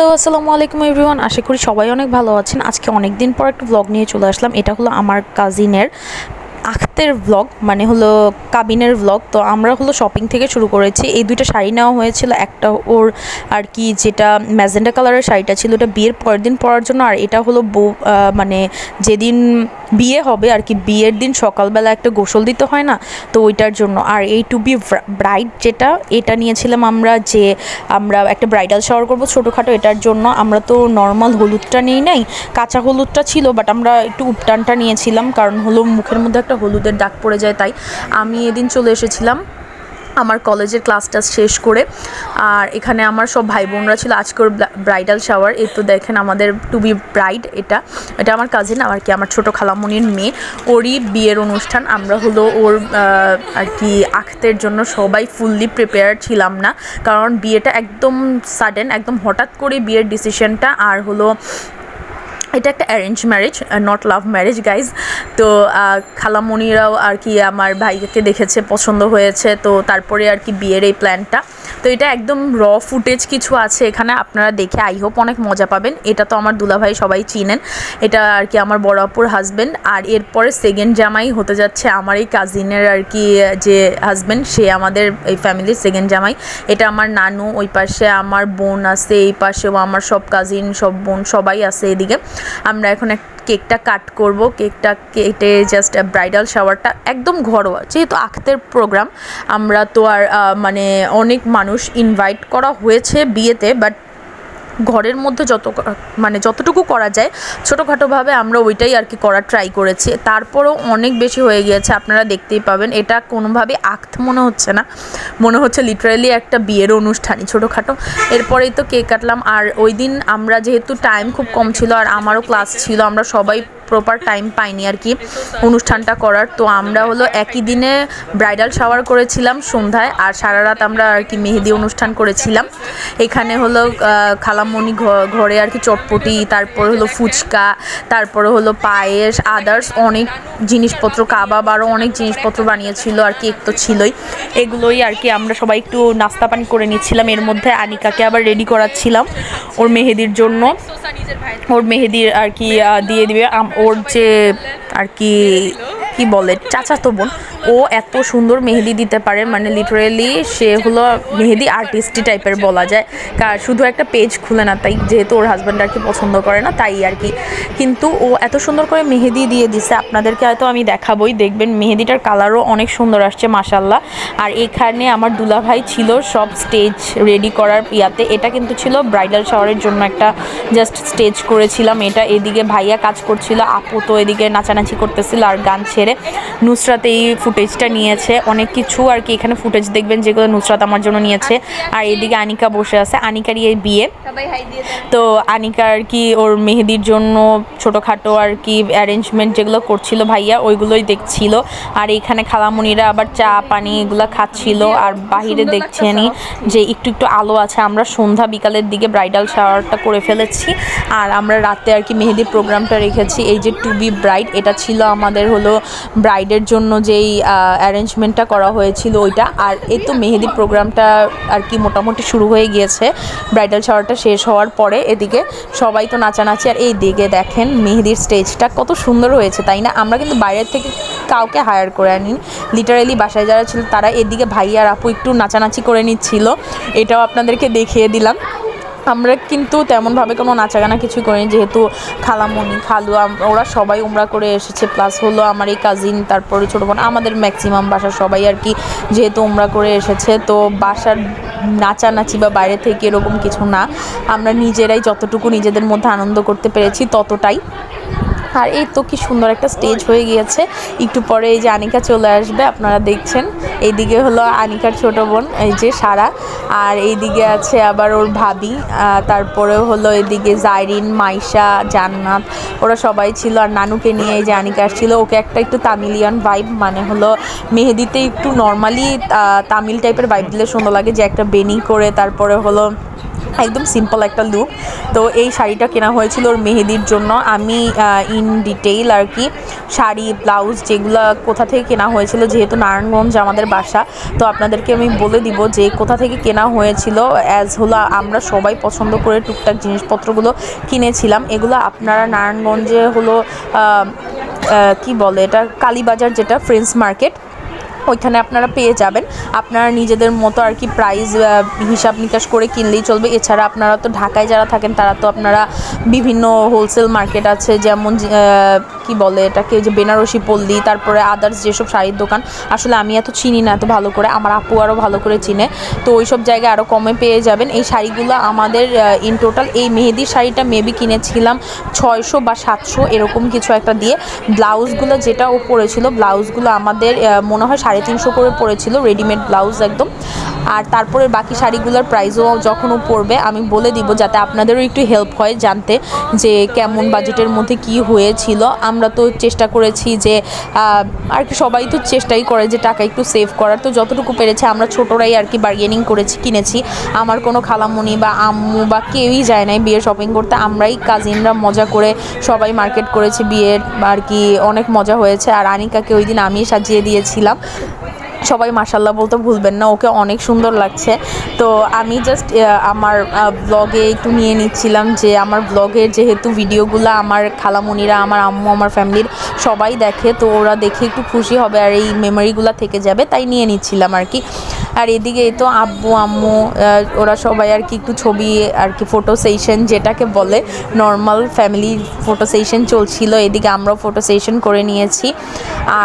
Hello, আসসালামু আলাইকুম everyone. আশা করি সবাই অনেক ভালো আছেন। আজকে অনেক দিন পর একটা ব্লগ নিয়ে চলে আসলাম। এটা হলো আমার কাজিনের আখতের ব্লগ মানে হলো কাবিনের ব্লগ তো আমরা হলো শপিং থেকে শুরু করেছি। এই দুইটা শাড়ি নেওয়া হয়েছিল, একটা ওর আর কি যেটা ম্যাজেন্ডা কালারের শাড়িটা ছিল, ওটা বিয়ের পরের দিন পরার জন্য, আর এটা হলো বউ মানে যেদিন বিয়ে হবে, আর কি বিয়ের দিন সকালবেলা একটা গোসল দিতে হয় না, তো ওইটার জন্য। আর এই টু বি ব্রাইড যেটা, এটা নিয়েছিলাম আমরা যে আমরা একটা ব্রাইডাল শাওয়ার করব ছোটোখাটো এটার জন্য। আমরা তো নর্মাল হলুদটা নিই নাই, কাঁচা হলুদটা ছিল বাট আমরা একটু উপটানটা নিয়েছিলাম, কারণ হলো মুখের মধ্যে একটা হলুদের দাগ পড়ে যায়, তাই আমি এদিন চলে এসেছিলাম। আমার কলেজের ক্লাসটা শেষ করে, আর এখানে আমার সব ভাই বোনরা ছিল আজকের ব্রাইডাল শাওয়ার এই তো দেখেন আমাদের টু বি ব্রাইড এটা। এটা আমার কাজিন আর কি আমার ছোটো খালামণির মেয়ে। ওরই বিয়ের অনুষ্ঠান। আমরা হলো ওর আর কি আখতের জন্য সবাই ফুললি প্রিপেয়ার ছিলাম না। কারণ বিয়েটা একদম সাডেন একদম হঠাৎ করে বিয়ের ডিসিশনটা আর হলো এটা একটা arrange marriage not love marriage guys তো খালামণিরাও আর কি আমার ভাইকে দেখেছে, পছন্দ হয়েছে, তো তারপরে আর কি বিয়ের এই প্ল্যানটা তো এটা একদম র ফুটেজ কিছু আছে এখানে, আপনারা দেখে আই হোপ অনেক মজা পাবেন। এটা তো আমার দুলাভাই সবাই চিনেন। এটা আর কি আমার বড় আপুর হাজব্যান্ড আর এরপরে সেকেন্ড জামাই হতে যাচ্ছে আমার এই কাজিনের আর কি যে হাজব্যান্ড সে আমাদের এই ফ্যামিলির সেকেন্ড জামাই। এটা আমার নানু, ওই পাশে আমার বোন আছে, এই পাশেও আমার সব কাজিন সব বোন সবাই আছে এদিকে। আমরা এখন এক কেকটা কাট করব। কেকটা কেটে জাস্ট ব্রাইডাল শাওয়ারটা একদম ঘরোয়া। যেহেতু আখতের প্রোগ্রাম আমরা তো আর মানে অনেক মানুষ ইনভাইট করা হয়েছে বিয়েতে বাট ঘরের মধ্যে যত মানে যতটুকু করা যায়, ছোটোখাটোভাবে আমরা ওইটাই আর কি করার ট্রাই করেছি। তারপরেও অনেক বেশি হয়ে গিয়েছে, আপনারা দেখতেই পাবেন। এটা কোনোভাবে আক্ত মনে হচ্ছে না। মনে হচ্ছে লিটারালি একটা বিয়ের অনুষ্ঠানই ছোটোখাটো। এরপরেই তো কেক কাটলাম। আর ওই দিন আমরা যেহেতু টাইম খুব কম ছিল, আর আমারও ক্লাস ছিল, আমরা সবাই প্রপার টাইম পাইনি আর কি। অনুষ্ঠানটা করার। তো আমরা হলো একই দিনে ব্রাইডাল শাওয়ার করেছিলাম সন্ধ্যায় আর সারা রাত আমরা আর কি মেহেদি অনুষ্ঠান করেছিলাম। এখানে হলো খালামণি ঘরে আর কি চটপটি, তারপর হলো ফুচকা, তারপরে হলো পায়েস আদার্স অনেক জিনিসপত্র, কাবাব আরও অনেক জিনিসপত্র বানিয়েছিল আর কেক তো ছিলই। এগুলোই আর কি আমরা সবাই একটু নাস্তা পানি করে নিচ্ছিলাম। এর মধ্যে আনিকাকে আবার রেডি করাচ্ছিলাম ওর মেহেদির জন্য। ওর মেহেদির আর কি দিয়ে দিবে। ওর যে আর কি কি বলে চাচাতো বোন ও এত সুন্দর মেহেদি দিতে পারে মানে লিটারেলি সে হলো মেহেদি আর্টিস্টি টাইপের বলা যায়। কার শুধু একটা পেজ খুলে না, তাই যেহেতু ওর হাজব্যান্ড আর কি পছন্দ করে না, তাই আর কি। কিন্তু ও এত সুন্দর করে মেহেদি দিয়ে দিছে, আপনাদেরকে হয়তো আমি দেখাবই, দেখবেন মেহেদিটার কালারও অনেক সুন্দর আসছে মাসাল্লাহ আর এখানে আমার দুলাভাই ছিল সব স্টেজ রেডি করার ইয়াতে, এটা কিন্তু ছিল ব্রাইডাল শাওয়ারের জন্য একটা জাস্ট স্টেজ করেছিলাম এটা। এদিকে ভাইয়া কাজ করছিল, আপু তো এদিকে নাচানাচি করতেছিল আর গান ছেড়ে। নুসরাত এই ফুটেজটা নিয়েছে। অনেক কিছু আর কি এখানে ফুটেজ দেখবেন যেগুলো নুসরাত আমার জন্য নিয়েছে। আর এদিকে আনিকা বসে আছে। আনিকারই এই বিয়ে। তো আনিকা আর কি ওর মেহেদির জন্য ছোটোখাটো আর কি অ্যারেঞ্জমেন্ট যেগুলো করছিল ভাইয়া ওইগুলোই দেখছিল। আর এখানে খালামুনিরা আবার চা পানি এগুলো খাচ্ছিল। আর বাহিরে দেখছেনি যে একটু একটু আলো আছে। আমরা সন্ধ্যা বিকালের দিকে ব্রাইডাল শাওয়ারটা করে ফেলেছি। আর আমরা রাতে আর কি মেহেদি প্রোগ্রামটা রেখেছি। এই যে টু বি ব্রাইড এটা ছিল আমাদের হলো ব্রাইডের জন্য যেই অ্যারেঞ্জমেন্টটা করা হয়েছিল ওইটা। আর এই তো মেহেদি প্রোগ্রামটা আর কি মোটামুটি শুরু হয়ে গিয়েছে। ব্রাইডাল শাওয়ারটা শেষ হওয়ার পরে এদিকে সবাই তো নাচানাচি। আর এই দিকে দেখেন মেহেদির স্টেজটা কত সুন্দর হয়েছে, তাই না? আমরা কিন্তু বাইরের থেকে কাউকে হায়ার করে আনি লিটারালি বাসায় যারা ছিল তারা এদিকে ভাই আর আপু একটু নাচানাচি করে নিচ্ছিল। এটাও আপনাদেরকে দেখিয়ে দিলাম। আমরা কিন্তু তেমনভাবে কোনো নাচাগানা কিছু করিনি, যেহেতু খালামণি খালু ওরা সবাই উমরা করে এসেছে প্লাস হলো আমার এই কাজিন তারপরে ছোটো বোন, আমাদের ম্যাক্সিমাম বাসার সবাই আর কি যেহেতু উমরা করে এসেছে, তো বাসার নাচানাচি বা বাইরে থেকে এরকম কিছু না। আমরা নিজেরাই যতটুকু নিজেদের মধ্যে আনন্দ করতে পেরেছি ততটাই। আর এই তো কি সুন্দর একটা স্টেজ হয়ে গিয়েছে। একটু পরে এই যে আনিকা চলে আসবে, আপনারা দেখছেন। এইদিকে হলো আনিকার ছোট বোন, এই যে সারা। আর এইদিকে আছে আবার ওর ভাবি তারপরে হলো এদিকে জাইরিন, মাইশা, জান্নাত, ওরা সবাই ছিল। আর নানুকে নিয়ে এই যে আনিকা আসছিল, ওকে একটা একটু তামিলিয়ান ভাইব মানে হলো মেহেদিতে একটু নর্মালি তামিল টাইপের ভাইব দিলে সুন্দর লাগে। যে একটা বেনি করে তারপরে হলো একদম সিম্পল একটা লুক তো এই শাড়িটা কেনা হয়েছিল ওর মেহেদির জন্য। আমি ইন ডিটেইল আর কি শাড়ি ব্লাউজ যেগুলো কোথা থেকে কেনা হয়েছিল, যেহেতু নারায়ণগঞ্জ আমাদের বাসা, তো আপনাদেরকে আমি বলে দিব যে কোথা থেকে কেনা হয়েছিল। অ্যাজ হলো আমরা সবাই পছন্দ করে টুকটাক জিনিসপত্রগুলো কিনেছিলাম। এগুলো আপনারা নারায়ণগঞ্জে হলো কি বলে এটা? কালীবাজার যেটা ফ্রেন্স মার্কেট ওইখানে আপনারা পেয়ে যাবেন। আপনারা নিজেদের মতো আর কি প্রাইস হিসাব নিকাশ করে কিনলেই চলবে। এছাড়া আপনারা তো ঢাকায় যারা থাকেন, তারা তো আপনারা বিভিন্ন হোলসেল মার্কেট আছে, যেমন কি বলে এটাকে যে বেনারসি পল্লী, তারপরে আদার্স যেসব শাড়ির দোকান, আসলে আমি এত চিনি না এত ভালো করে, আমার আপু আরও ভালো করে চিনে। তো ওই সব জায়গায় আরও কমে পেয়ে যাবেন। এই শাড়িগুলো আমাদের ইন টোটাল এই মেহেদির শাড়িটা মেবি কিনেছিলাম ছয়শো বা সাতশো এরকম কিছু একটা দিয়ে। ব্লাউজগুলো যেটা ও পরেছিল, ব্লাউজগুলো আমাদের মনে হয় সাড়ে তিনশো করে পড়েছিল রেডিমেড ব্লাউজ একদম। আর তারপরে বাকি শাড়িগুলোর প্রাইসও যখন ও পড়বে আমি বলে দিব যাতে আপনাদেরও একটু হেল্প হয় জানতে যে কেমন বাজেটের মধ্যে কি হয়েছিল। আমরা তো চেষ্টা করেছি যে আর কি সবাই তো চেষ্টাই করে যে টাকা একটু সেভ করার। তো যতটুকু পেরেছে আমরা ছোটরাই আর কি বার্গেনিং করেছি, কিনেছি। আমার কোনো খালামুনি বা আম্মু বা কেউই যায় নাই বিয়ের শপিং করতে। আমরাই কাজিনরা মজা করে সবাই মার্কেট করেছি বিয়ের, আর কি অনেক মজা হয়েছে। আর আনিকাকে ওই দিন আমি সাজিয়ে দিয়েছিলাম। সবাই মাসাল্লাহ বলতে ভুলবেন না, ওকে অনেক সুন্দর লাগছে। তো আমি জাস্ট আমার ব্লগে একটু নিয়ে নিচ্ছিলাম যে আমার ব্লগের যেহেতু ভিডিওগুলো আমার খালামুনিরা, আমার আম্মু, আমার ফ্যামিলির সবাই দেখে, তো ওরা দেখে একটু খুশি হবে আর এই মেমোরিগুলো থেকে যাবে, তাই নিয়ে নিচ্ছিলাম আর কি। আর এদিকে তো আব্বু, আম্মু ওরা সবাই আর কি একটু ছবি আর কি ফটো সেশন যেটাকে বলে নর্মাল ফ্যামিলি ফটো সেশন চলছিল, এদিকে আমরাও ফটো সেশন করে নিয়েছি।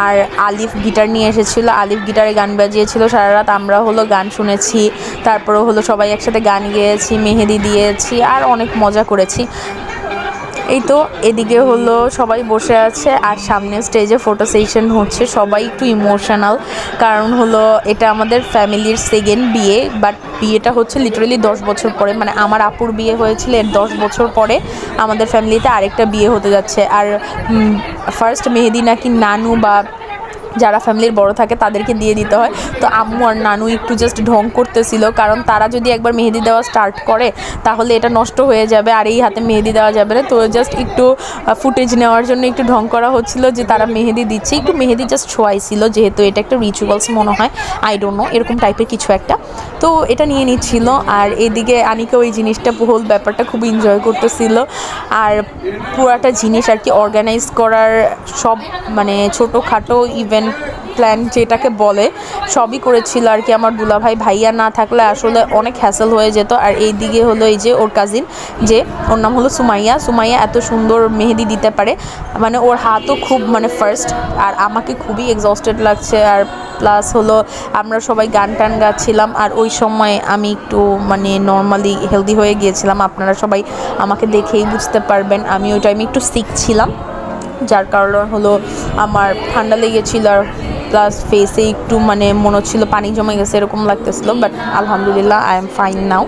আর আলিফ গিটার নিয়ে এসেছিল, আলিফ গিটারে গান বাজিয়েছিল, সারা রাত আমরা হলো গান শুনেছি তারপরে হলো সবাই একসাথে গান গেয়েছি, মেহেদি দিয়েছি, আর অনেক মজা করেছি। এই তো, এদিকে হলো সবাই বসে আছে, আর সামনে স্টেজে ফটো সেশন হচ্ছে, সবাই একটু ইমোশনাল কারণ হলো এটা আমাদের ফ্যামিলির সেকেন্ড বিয়ে বাট বিয়েটা হচ্ছে লিটারেলি দশ বছর পরে মানে আমার আপুর বিয়ে হয়েছিল, এর দশ বছর পরে আমাদের ফ্যামিলিতে আরেকটা বিয়ে হতে যাচ্ছে, আর ফার্স্ট মেহেদি নাকি নানু বা যারা ফ্যামিলির বড় থাকে তাদেরকে দিয়ে দিতে হয়। তো আম্মু আর নানু একটু জাস্ট ঢং করতেছিল। কারণ তারা যদি একবার মেহেদি দেওয়া স্টার্ট করে, তাহলে এটা নষ্ট হয়ে যাবে আর এই হাতে মেহেদি দেওয়া যাবে না। তো জাস্ট একটু ফুটেজ নেওয়ার জন্য একটু ঢং করা হচ্ছিল যে তারা মেহেদি দিচ্ছে। একটু মেহেদি জাস্ট ছোঁয়াইছিল, যেহেতু এটা একটা রিচুয়ালস মনে হয়। আই ডোন্ট নো এরকম টাইপের কিছু একটা। তো এটা নিয়ে নিচ্ছিল। আর এদিকে আনিকা ওই জিনিসটা হোল ব্যাপারটা খুব এনজয় করতেছিল। আর পুরাটা জিনিস আর কি অর্গানাইজ করার সব মানে ছোটোখাটো ইভেন্ট প্ল্যান প্ল্যান যেটাকে বলে, সবই করেছিল আর কি আমার দুলাভাই। ভাইয়া না থাকলে আসলে অনেক হ্যাসেল হয়ে যেত। আর এই দিকে হলো এই যে ওর কাজিন যে ওর নাম হলো সুমাইয়া। সুমাইয়া এত সুন্দর মেহেদি দিতে পারে। মানে ওর হাতও খুব মানে ফার্স্ট আর আমাকে খুবই এক্সস্টেড লাগছে। আর প্লাস হলো আমরা সবাই গান টান গাচ্ছিলাম। আর ওই সময় আমি একটু মানে নর্মালি হেলদি হয়ে গিয়েছিলাম। আপনারা সবাই আমাকে দেখেই বুঝতে পারবেন। আমি ওই টাইমে একটু সিক ছিলাম। যার কারণে হলো আমার ঠান্ডা লেগেছিল আর প্লাস ফেসে একটু মানে মনে হচ্ছিল পানি জমে গেছে, এরকম লাগতেছিল বাট আলহামদুলিল্লাহ আই এম ফাইন নাও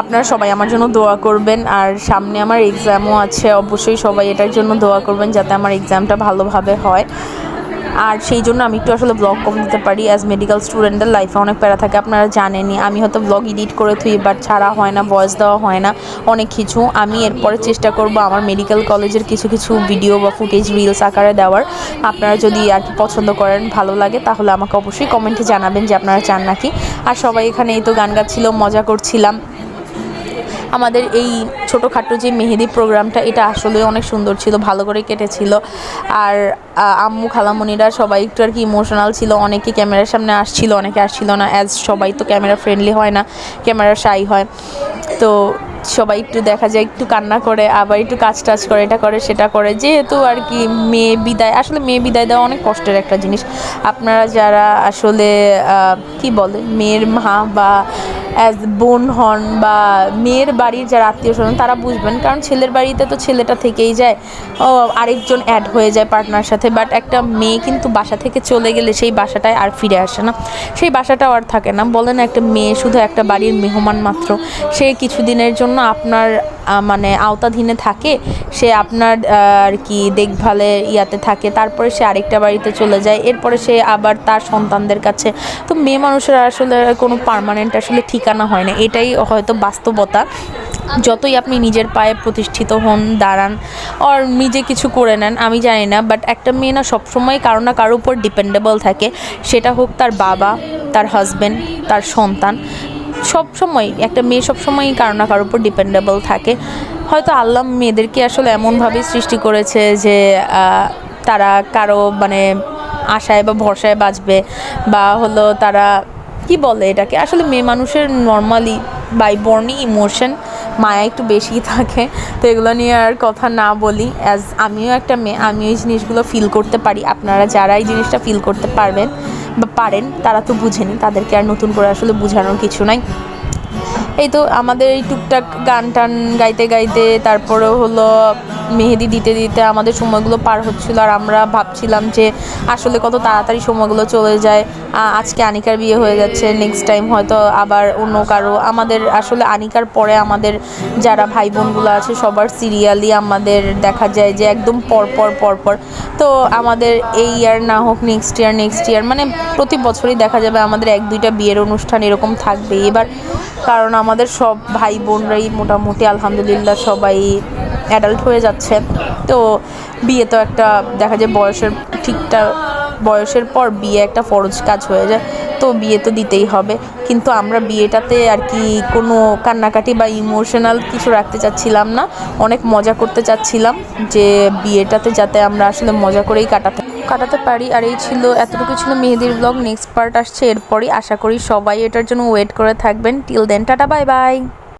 আপনারা সবাই আমার জন্য দোয়া করবেন আর সামনে আমার এক্সামও আছে, অবশ্যই সবাই এটার জন্য দোয়া করবেন যাতে আমার এক্সামটা ভালোভাবে হয়। আর সেই জন্য আমি একটু আসলে ব্লগ কম দিতে পারি অ্যাজ মেডিকেল স্টুডেন্টের লাইফে অনেক প্যারা থাকে, আপনারা জানেনই। আমি হয়তো ব্লগ এডিট করে থুই বাট ছাড়া হয় না ভয়েস দেওয়া হয় না, অনেক কিছু। আমি এরপরে চেষ্টা করব আমার মেডিকেল কলেজের কিছু কিছু ভিডিও বা ফুটেজ রিলস আকারে দেওয়ার। আপনারা যদি আর কি পছন্দ করেন, ভালো লাগে, তাহলে আমাকে অবশ্যই কমেন্টে জানাবেন যে আপনারা চান নাকি। আর সবাই এখানে এই তো গান গাচ্ছিল, মজা করছিলাম। আমাদের এই ছোটোখাটো যে মেহেদি প্রোগ্রামটা, এটা আসলে অনেক সুন্দর ছিল, ভালো করে কেটেছিল। আর আম্মু খালামণিরা সবাই একটু আর কি ইমোশনাল ছিল, অনেকে ক্যামেরার সামনে আসছিল, অনেকে আসছিল না অ্যাজ সবাই তো ক্যামেরা ফ্রেন্ডলি হয় না ক্যামেরা শাই হয়। তো সবাই একটু দেখা যায়, একটু কান্না করে, আবার একটু কাজ টাজ করে, এটা করে, সেটা করে। যেহেতু আর কি মেয়ে বিদায়, আসলে মেয়ে বিদায় দেওয়া অনেক কষ্টের একটা জিনিস। আপনারা যারা আসলে কি বলে, মেয়ের মা বা অ্যাজ বোন হন বা মেয়ের বাড়ির যারা আত্মীয় স্বজন, তারা বুঝবেন। কারণ ছেলের বাড়িতে তো ছেলেটা থেকেই যায়। ও আরেকজন অ্যাড হয়ে যায় পার্টনার সাথে। বাট একটা মেয়ে কিন্তু বাসা থেকে চলে গেলে সেই বাসাটায় আর ফিরে আসে না। সেই বাসাটাও আর থাকে না। বলে না একটা মেয়ে শুধু একটা বাড়ির মেহমান মাত্র। সে কিছুদিনের জন্য আপনার মানে আওতাধীনে থাকে, সে আপনার আর কি দেখভালে ইয়াতে থাকে, তারপরে সে আরেকটা বাড়িতে চলে যায়, এরপরে সে আবার তার সন্তানদের কাছে। তো মেয়ে মানুষের আসলে কোনো পার্মানেন্ট আসলে ঠিকানা হয় না, এটাই হয়তো বাস্তবতা। যতই আপনি নিজের পায়ে প্রতিষ্ঠিত হন, দাঁড়ান আর নিজে কিছু করে নেন, আমি জানি না বাট একটা মেয়ে না সবসময় কারও না কারোর উপর ডিপেন্ডেবল থাকে। সেটা হোক তার বাবা, তার হাজব্যান্ড তার সন্তান সব সময়, একটা মেয়ে সব সময় কারও না কারোর উপর ডিপেন্ডেবল থাকে। হয়তো আল্লাহ মেয়েদেরকে আসলে এমনভাবেই সৃষ্টি করেছে যে তারা কারও মানে আশায় বা ভরসায় বাঁচবে বা হলো তারা, কি বলে এটাকে? আসলে মেয়ে মানুষের নর্মালি বাই বর্নি ইমোশন মায়া একটু বেশি থাকে। তো এগুলো নিয়ে আর কথা না বলি অ্যাজ আমিও একটা মেয়ে, আমি এই জিনিসগুলো ফিল করতে পারি। আপনারা যারা এই জিনিসটা ফিল করতে পারবেন বা পারেন, তারা তো বুঝেনি, তাদেরকে আর নতুন করে আসলে বোঝানোর কিছু নাই। এই তো আমাদের এই টুকটাক গান টান গাইতে গাইতে তারপরে হলো মেহেদি দিতে দিতে আমাদের সময়গুলো পার হচ্ছিল আর আমরা ভাবছিলাম যে আসলে কত তাড়াতাড়ি সময়গুলো চলে যায়। আজকে আনিকার বিয়ে হয়ে যাচ্ছে নেক্সট টাইম হয়তো আবার অন্য কারও। আমাদের আসলে আনিকার পরে আমাদের যারা ভাই বোনগুলো আছে, সবার সিরিয়ালি আমাদের দেখা যায় যে একদম পরপর পরপর। তো আমাদের এই ইয়ার না হোক নেক্সট ইয়ার নেক্সট ইয়ার মানে প্রতি বছরই দেখা যাবে আমাদের এক, দুইটা বিয়ের অনুষ্ঠান এরকম থাকবে এবার কারণ আমাদের সব ভাই বোনরাই মোটামুটি, আলহামদুলিল্লাহ সবাই অ্যাডাল্ট হয়ে যাচ্ছে। তো বিয়ে তো একটা দেখা যায় বয়সের ঠিকটা বয়সের পর বিয়ে একটা ফরজ কাজ হয়ে যায়। তো বিয়ে তো দিতেই হবে। কিন্তু আমরা বিয়েটাতে আর কি কোনো কান্নাকাটি বা ইমোশনাল কিছু রাখতে চাচ্ছিলাম না। অনেক মজা করতে চাচ্ছিলাম যে বিয়েটাতে যাতে আমরা আসলে মজা করেই কাটাতে কাটাতে পারি। আর এই ছিল এতটুকু ছিল মেহেদির ব্লগ নেক্সট পার্ট আসছে এরপরই। আশা করি সবাই এটার জন্য ওয়েট করে থাকবেন। Till then tata bye bye